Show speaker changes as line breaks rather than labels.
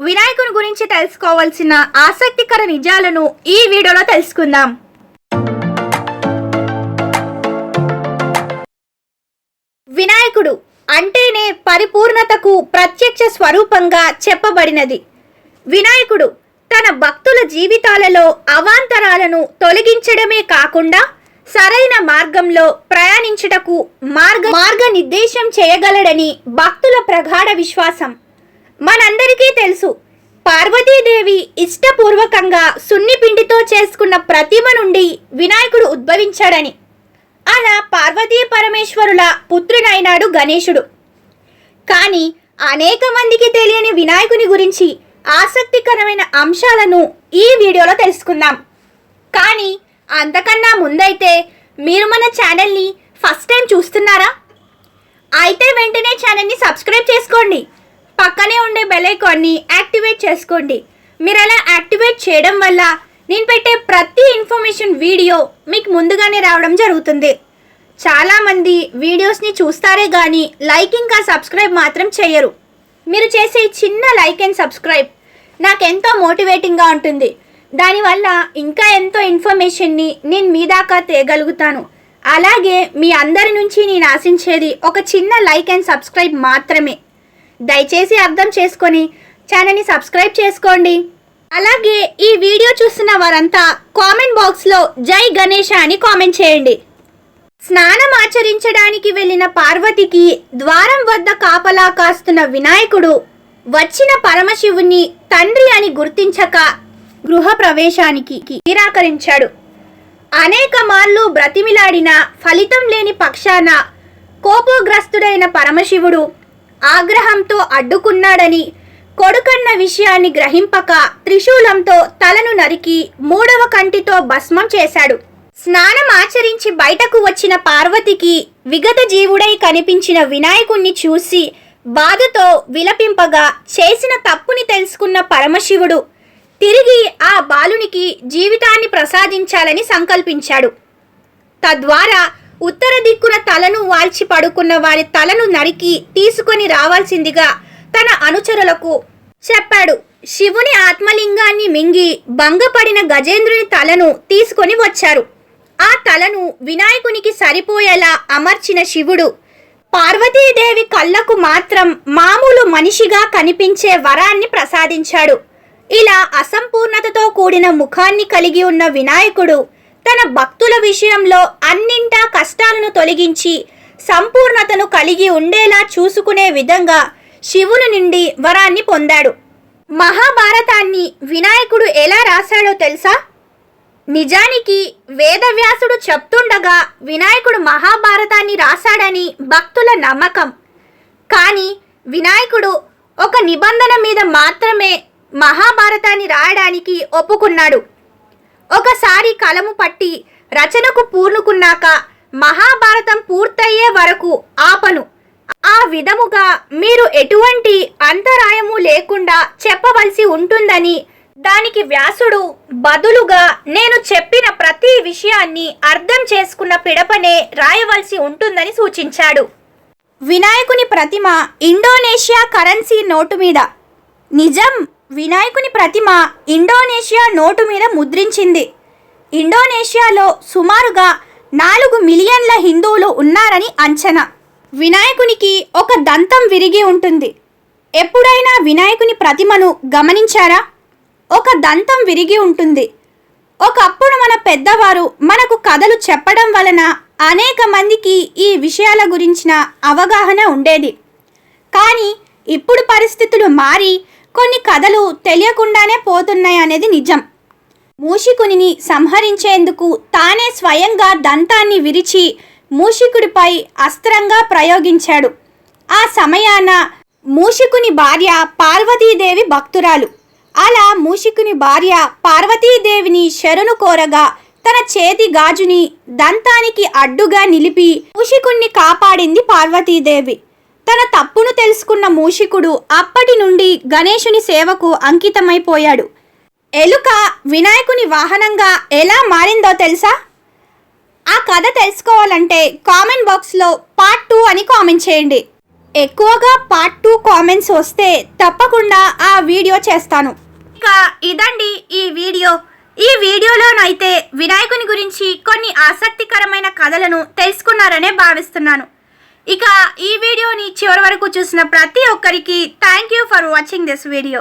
వినాయకుని గురించి తెలుసుకోవాల్సిన ఆసక్తికర నిజాలను ఈ వీడియోలో తెలుసుకుందాం. వినాయకుడు అంటేనే పరిపూర్ణతకు ప్రత్యక్ష స్వరూపంగా చెప్పబడినది. వినాయకుడు తన భక్తుల జీవితాలలో అవాంతరాలను తొలగించడమే కాకుండా సరైన మార్గంలో ప్రయాణించుటకు మార్గ మార్గనిర్దేశం చేయగలడని భక్తుల ప్రగాఢ విశ్వాసం. మనందరికీ తెలుసు. పార్వతీదేవి ఇష్టపూర్వకంగా సున్నిపిండితో చేసుకున్న ప్రతిమ నుండి వినాయకుడు ఉద్భవించాడని. అలా పార్వతీ పరమేశ్వరుల పుత్రునైనాడు గణేశుడు. కానీ అనేక మందికి తెలియని వినాయకుని గురించి ఆసక్తికరమైన అంశాలను ఈ వీడియోలో తెలుసుకుందాం. కానీ అంతకన్నా ముందైతే మీరు మన ఛానల్ని ఫస్ట్ టైం చూస్తున్నారా? అయితే వెంటనే ఛానల్ని సబ్స్క్రైబ్ చేసుకోండి. పక్కనే ఉండే బెలైకాన్ని యాక్టివేట్ చేసుకోండి. మీరు అలా యాక్టివేట్ చేయడం వల్ల నేను పెట్టే ప్రతి ఇన్ఫర్మేషన్ వీడియో మీకు ముందుగానే రావడం జరుగుతుంది. చాలామంది వీడియోస్ని చూస్తారే కానీ లైక్ ఇంకా సబ్స్క్రైబ్ మాత్రం చేయరు. మీరు చేసే చిన్న లైక్ అండ్ సబ్స్క్రైబ్ నాకు ఎంతో మోటివేటింగ్గా ఉంటుంది. దానివల్ల ఇంకా ఎంతో ఇన్ఫర్మేషన్ని నేను మీ దాకా తేగలుగుతాను. అలాగే మీ అందరి నుంచి నేను ఆశించేది ఒక చిన్న లైక్ అండ్ సబ్స్క్రైబ్ మాత్రమే. దయచేసి అర్థం చేసుకొని ఛానల్ని సబ్స్క్రైబ్ చేసుకోండి. అలాగే ఈ వీడియో చూస్తున్న వారంతా కామెంట్ బాక్స్లో జై గణేష అని కామెంట్ చేయండి. స్నానం ఆచరించడానికి వెళ్ళిన పార్వతికి ద్వారం వద్ద కాపలా కాస్తున్న వినాయకుడు వచ్చిన పరమశివుని తండ్రి అని గుర్తించక గృహ ప్రవేశానికి నిరాకరించాడు. అనేక మార్లు బ్రతిమిలాడిన ఫలితం లేని పక్షాన కోపోగ్రస్తుడైన పరమశివుడు ఆగ్రహంతో అడ్డుకున్నాడని కొడుకన్న విషయాన్ని గ్రహింపక త్రిశూలంతో తలను నరికి మూడవ కంటితో భస్మం చేశాడు. స్నానం ఆచరించి బయటకు వచ్చిన పార్వతికి విగత జీవుడై కనిపించిన వినాయకుణ్ణి చూసి బాధతో విలపింపగా చేసిన తప్పుని తెలుసుకున్న పరమశివుడు తిరిగి ఆ బాలునికి జీవితాన్ని ప్రసాదించాలని సంకల్పించాడు. తద్వారా ఉత్తర దిక్కున తలను వాల్చి పడుకున్న వారి తలను నరికి తీసుకొని రావాల్సిందిగా తన అనుచరులకు చెప్పాడు. శివుని ఆత్మలింగాన్ని మింగి భంగపడిన గజేంద్రుని తలను తీసుకొని వచ్చారు. ఆ తలను వినాయకునికి సరిపోయేలా అమర్చిన శివుడు పార్వతీదేవి కళ్ళకు మాత్రం మామూలు మనిషిగా కనిపించే వరాన్ని ప్రసాదించాడు. ఇలా అసంపూర్ణతతో కూడిన ముఖాన్ని కలిగి ఉన్న వినాయకుడు తన భక్తుల విషయంలో అన్నింటా కష్టాలను తొలగించి సంపూర్ణతను కలిగి ఉండేలా చూసుకునే విధంగా శివుని నుండి వరాన్ని పొందాడు. మహాభారతాన్ని వినాయకుడు ఎలా రాశాడో తెలుసా? నిజానికి వేదవ్యాసుడు చెప్తుండగా వినాయకుడు మహాభారతాన్ని రాశాడని భక్తుల నమ్మకం. కానీ వినాయకుడు ఒక నిబంధన మీద మాత్రమే మహాభారతాన్ని రాయడానికి ఒప్పుకున్నాడు. ఒకసారి కలము పట్టి రచనకు పూనుకున్నాక మహాభారతం పూర్తయ్యే వరకు ఆపను. ఆ విధముగా మీరు ఎటువంటి అంతరాయము లేకుండా చెప్పవలసి ఉంటుందని దానికి వ్యాసుడు బదులుగా నేను చెప్పిన ప్రతి విషయాన్ని అర్థం చేసుకున్న పిడపనే రాయవలసి ఉంటుందని సూచించాడు. వినాయకుని ప్రతిమ ఇండోనేషియా కరెన్సీ నోటు మీద. నిజం వినాయకుని ప్రతిమ ఇండోనేషియా నోటు మీద ముద్రించింది. ఇండోనేషియాలో సుమారుగా నాలుగు మిలియన్ల హిందువులు ఉన్నారని అంచనా. వినాయకునికి ఒక దంతం విరిగి ఉంటుంది. ఎప్పుడైనా వినాయకుని ప్రతిమను గమనించారా? ఒక దంతం విరిగి ఉంటుంది. ఒకప్పుడు మన పెద్దవారు మనకు కథలు చెప్పడం వలన అనేక మందికి ఈ విషయాల గురించిన అవగాహన ఉండేది. కానీ ఇప్పుడు పరిస్థితులు మారి కొన్ని కథలు తెలియకుండానే పోతున్నాయి అనేది నిజం. మూషికునిని సంహరించేందుకు తానే స్వయంగా దంతాన్ని విరిచి మూషికుడిపై అస్త్రంగా ప్రయోగించాడు. ఆ సమయాన మూషికుని భార్య పార్వతీదేవి భక్తురాలు. అలా మూషికుని భార్య పార్వతీదేవిని శరణు కోరగా తన చేతి గాజుని దంతానికి అడ్డుగా నిలిపి మూషికుణ్ణి కాపాడింది పార్వతీదేవి. తన తప్పును తెలుసుకున్న మూషికుడు అప్పటి నుండి గణేశుని సేవకు అంకితమైపోయాడు. ఎలుక వినాయకుని వాహనంగా ఎలా మారిందో తెలుసా? ఆ కథ తెలుసుకోవాలంటే కామెంట్ బాక్స్లో పార్ట్ టూ అని కామెంట్ చేయండి. ఎక్కువగా పార్ట్ టూ కామెంట్స్ వస్తే తప్పకుండా ఆ వీడియో చేస్తాను. ఇక ఇదండి ఈ వీడియో. ఈ వీడియోలోనైతే వినాయకుని గురించి కొన్ని ఆసక్తికరమైన కథలను తెలుసుకున్నారనే భావిస్తున్నాను. ఇక ఈ వీడియోని చివరి వరకు చూసిన ప్రతి ఒక్కరికి thank you for watching this video